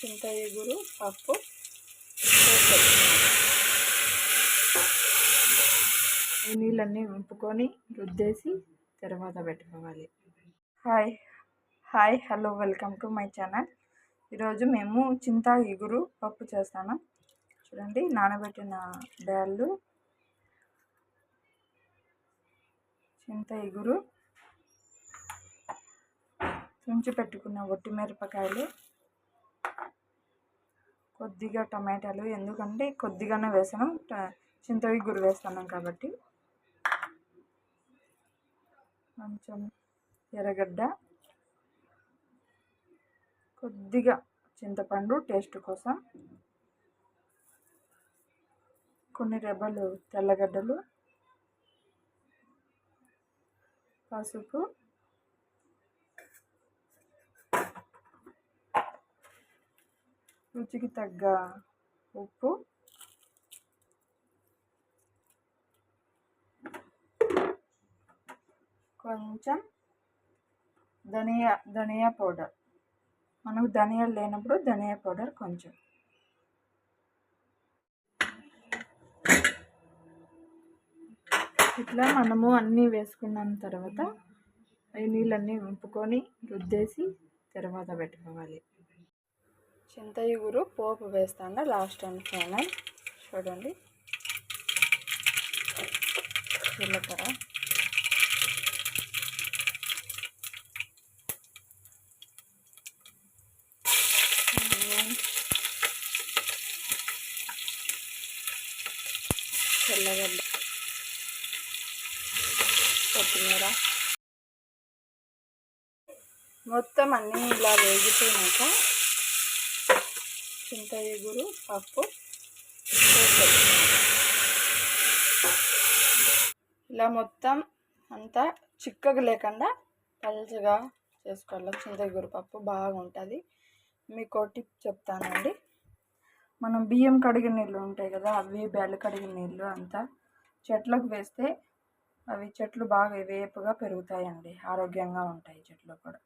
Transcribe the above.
చింత ఇగురు పప్పు. నీళ్ళన్నీ వంపుకొని రుద్దేసి తర్వాత పెట్టుకోవాలి. Hi. Hi hello welcome to my channel. ఈరోజు మేము చింత ఇగురు పప్పు చేస్తాను. చూడండి నానబెట్టిన బ్యాళ్ళు. చింత ఇగురు తుంచి పెట్టుకున్న ఒట్టి మిరపకాయలు కొద్దిగా టమాటాలు ఎందుకంటే కొద్దిగానే వేసాను. చింతకి గురి వేస్తున్నాం కాబట్టి. కొంచెం ఎర్రగడ్డ. కొద్దిగా చింతపండు టేస్ట్ కోసం. కొన్ని రెబ్బలు తెల్లగడ్డలు. పసుపు. రుచికి తగ్గ ఉప్పు. కొంచెం ధనియా ధనియా పౌడర్. మనకు ధనియాలు లేనప్పుడు ధనియా పౌడర్ కొంచెం. ఇట్లా మనము అన్నీ వేసుకున్న తర్వాత ఈ నీళ్ళన్నీ ఉంపుకొని రుద్దేసి తర్వాత పెట్టుకోవాలి. చింత ఇగురు పోపు వేస్తాను లాస్ట్ అండ్ ఫైనల్ చూడండి. జీలకర్ర. తెల్లగడ్డ. కొత్తిమీర. మొత్తం అన్నీ ఇలా వేగిపోయినాక చింత ఎగురు పప్పు. ఇలా మొత్తం అంతా చిక్కగా లేకుండా పల్చగా చేసుకోవాలి. చింత ఎగురు పప్పు బాగుంటుంది. మీకు టిప్ చెప్తానండి. మనం బియ్యం కడిగిన నీళ్ళు ఉంటాయి కదా అవి బెల్ల కడిగిన నీళ్ళు అంతా చెట్లకు వేస్తే అవి చెట్లు బాగా వేపుగా పెరుగుతాయండి. ఆరోగ్యంగా ఉంటాయి చెట్లు కూడా.